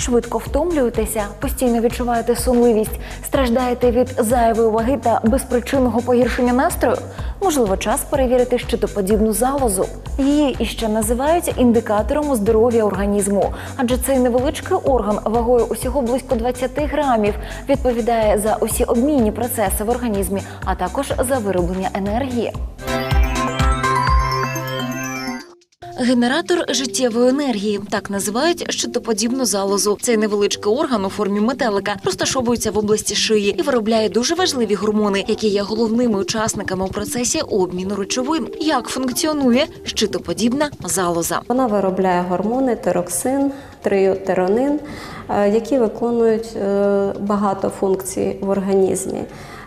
Швидко втомлюєтеся, постійно відчуваєте сонливість, страждаєте від зайвої ваги та безпричинного погіршення настрою. Можливо, час перевірити щитоподібну залозу. Її іще називають індикатором здоров'я організму, адже цей невеличкий орган вагою усього близько 20 грамів відповідає за усі обмінні процеси в організмі, а також за вироблення енергії. Генератор життєвої енергії так називають щитоподібну залозу. Цей невеличкий орган у формі метелика розташовується в області шиї і виробляє дуже важливі гормони, які є головними учасниками у процесі обміну речовин. Як функціонує щитоподібна залоза? Вона виробляє гормони тироксин, триотеронин, е, які виконують е, багато функцій в організмі.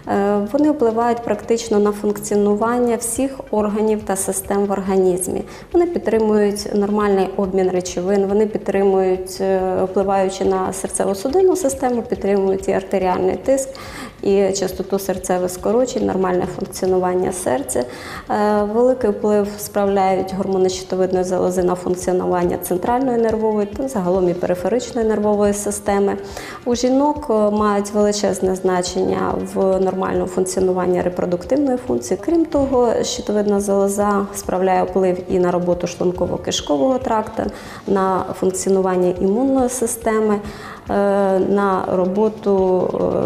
Е, Вони впливають практично на функціонування всіх органів та систем в організмі. Вони підтримують нормальний обмін речовин, вони підтримують, е, впливаючи на серцево-судинну систему, підтримують і артеріальний тиск, і частоту серцевих скорочень, нормальне функціонування серця. Е, Великий вплив справляють гормони щитовидної залози на функціонування центральної нервової та загалом і периферичної нервової системи. У жінок е, мають величезне значення в нормальному функціонуванні репродуктивної функції. Крім того, щитовидна залоза справляє вплив і на роботу шлунково-кишкового тракту, на функціонування імунної системи, на роботу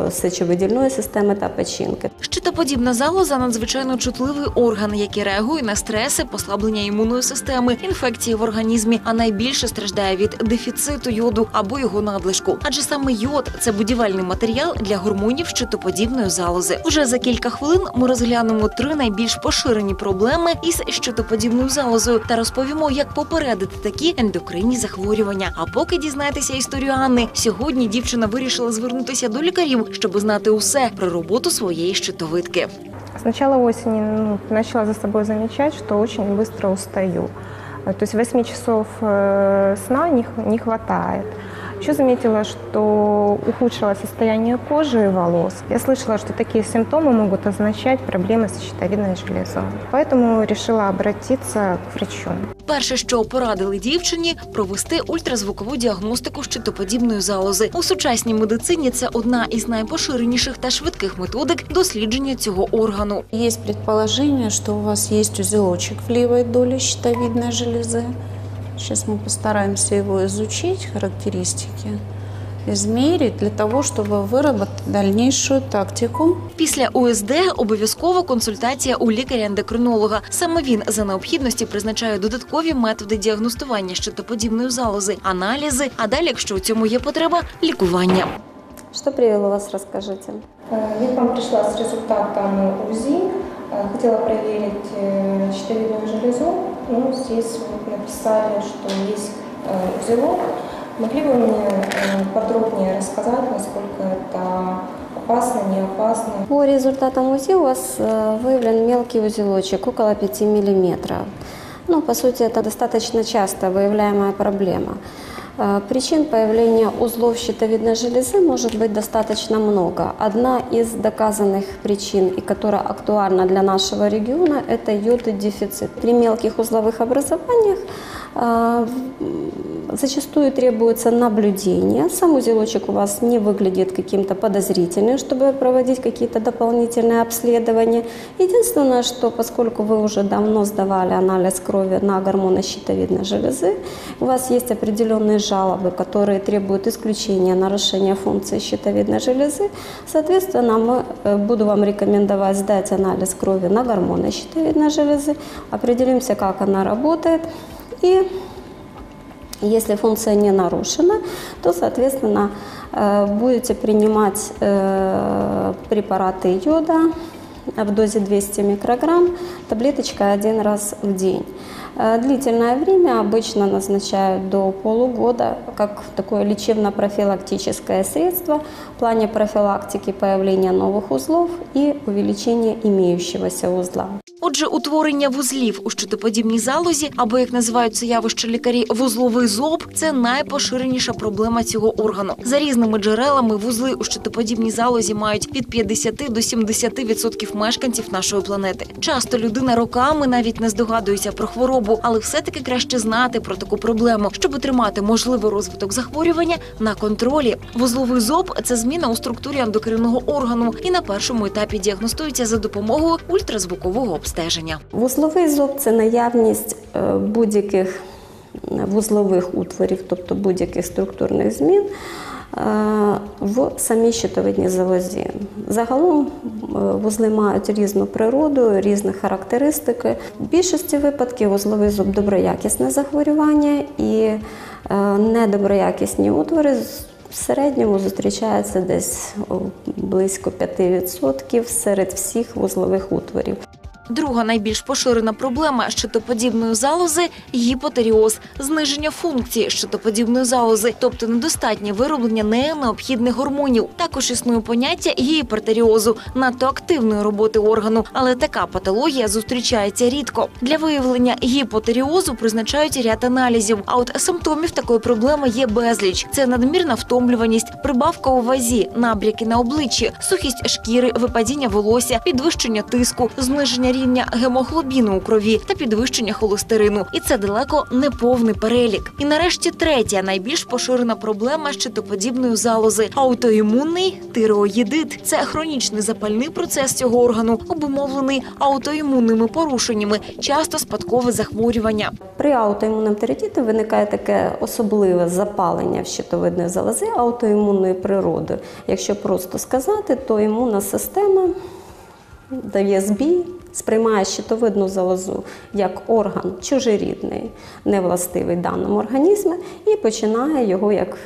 е, сечовидільної системи та печінки. Щитоподібна залоза надзвичайно чутливий орган, який реагує на стреси, послаблення імунної системи, інфекції в організмі, а найбільше страждає від дефіциту йоду або його надлишку. Адже саме йод це будівельний матеріал для гормонів щитоподібної залози. Вже за кілька хвилин ми розглянемо три найбільш поширені проблеми із щитоподібною залозою та розповімо, як попередити такі ендокринні захворювання. А поки дізнаєтеся історію Анни, сьогодні дівчина вирішила звернутися до лікарів, щоб знати усе про роботу своєї щитовидки. С начала осени ну, начала за собой замечать, что очень быстро устаю. Э, То есть 8 часов э, сна не, х- не хватает. Еще заметила, что ухудшилось состояние кожи и волос. Я слышала, что такие симптомы могут означать проблемы с щитовидной железой. Поэтому решила обратиться к врачу. Перше, що порадили дівчині, провести ультразвукову діагностику щитоподібної залози. У сучасній медицині це одна із найпоширеніших та швидких методик дослідження цього органу. Есть предположение, что у вас есть узелочек в левой доле щитовидной железы. Сейчас мы постараемся его изучить, характеристики, измерить для того, чтобы выработать дальнейшую тактику. Після УСД обов'язково консультація у лікаря-ендокринолога. Саме він за необхідності призначає додаткові методи діагностування щитоподібної залози, аналізи. А далі, якщо у цьому є потреба, лікування. Что привело вас, расскажите? Э, Я к вам пришла с результатом УЗИ. Э, Хотела проверить э, щитовидную железу. Ну, здесь вот написали, что есть э, узелок. Могли бы вы мне э, подробнее рассказать, насколько это опасно, не опасно? По результатам УЗИ у вас э, выявлен мелкий узелочек, около 5 мм. Ну, по сути, это достаточно часто выявляемая проблема. Э, Причин появления узлов щитовидной железы может быть достаточно много. Одна из доказанных причин, и которая актуальна для нашего региона, это йододефицит. При мелких узловых образованиях э, зачастую требуется наблюдение. Сам узелочек у вас не выглядит каким-то подозрительным, чтобы проводить какие-то дополнительные обследования. Единственное, что поскольку вы уже давно сдавали анализ крови на гормоны щитовидной железы, у вас есть определенные жалобы, которые требуют исключения нарушения функции щитовидной железы, соответственно, мы, э, буду вам рекомендовать сдать анализ крови на гормоны щитовидной железы, определимся, как она работает, и если функция не нарушена, то, соответственно, э, будете принимать э, препараты йода в дозе 200 микрограмм, таблеточка один раз в день. Э, Длительное время обычно назначают до полугода как такое лечебно-профилактическое средство в плане профилактики появления новых узлов и увеличения имеющегося узла. Отже, утворення вузлів у щитоподібній залозі, або як називають це явище лікарі, вузловий зоб це найпоширеніша проблема цього органу. За різними джерелами, вузли у щитоподібній залозі мають від 50 до 70% мешканців нашої планети. Часто людина роками навіть не здогадується про хворобу хворобу, але все-таки краще знати про таку проблему, щоб тримати можливий розвиток захворювання на контролі. Вузловий зоб це зміна у структурі ендокринного органу і на першому етапі діагностується за допомогою ультразвукового обстеження. Вузловий зоб це наявність е, будь-яких вузлових утворів, тобто будь-яких структурних змін в самій щитовидній залозі. Загалом е, вузли мають різну природу, різні характеристики. В більшості випадків вузловий зуб доброякісне захворювання і е, недоброякісні утвори в середньому зустрічаються десь близько 5% серед всіх вузлових утворів. Друга найбільш поширена проблема щитоподібної залози гіпотеріоз, зниження функції щитоподібної залози, тобто недостатнє вироблення нею необхідних гормонів. Також існує поняття гіпертеріозу, надто активної роботи органу, але така патологія зустрічається рідко. Для виявлення гіпотеріозу призначають ряд аналізів. А от симптомів такої проблеми є безліч: це надмірна втомлюваність, прибавка у вазі, набряки на обличчі, сухість шкіри, випадіння волосся, підвищення тиску, зниження рівня гемоглобіну у крові та підвищення холестерину. І це далеко не повний перелік. І нарешті третя найбільш поширена проблема щитоподібної залози аутоімунний тиреоїдит. Це хронічний запальний процес цього органу, обумовлений аутоімунними порушеннями, часто спадкове захворювання. При аутоімунному тиреоїдиті виникає таке особливе запалення в щитовидної залози аутоімунної природи. Якщо просто сказати, то імунна система дає збій, сприймає щитовидну залозу як орган чужорідний, невластивий даному організму, і починає його як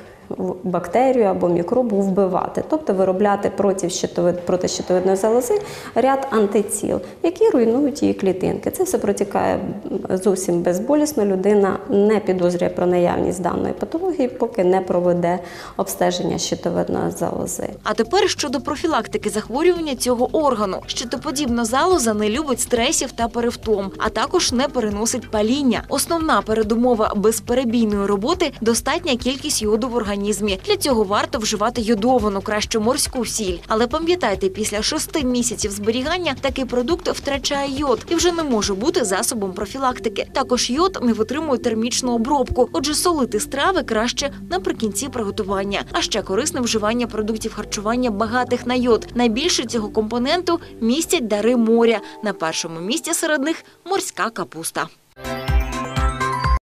бактерію або мікробу вбивати, тобто виробляти проти, щитовид, проти щитовидної залози ряд антитіл, які руйнують її клітинки. Це все протікає зовсім безболісно. Людина не підозрює про наявність даної патології, поки не проведе обстеження щитовидної залози. А тепер щодо профілактики захворювання цього органу. Щитоподібна залоза не любить стресів та перевтом, а також не переносить паління. Основна передумова безперебійної роботи достатня кількість йоду в організмі. Для цього варто вживати йодовану, краще морську сіль. Але пам'ятайте, після шести місяців зберігання такий продукт втрачає йод і вже не може бути засобом профілактики. Також йод не витримує термічну обробку, отже, солити страви краще наприкінці приготування. А ще корисне вживання продуктів харчування багатих на йод. Найбільше цього компоненту містять дари моря. На першому місці серед них морська капуста.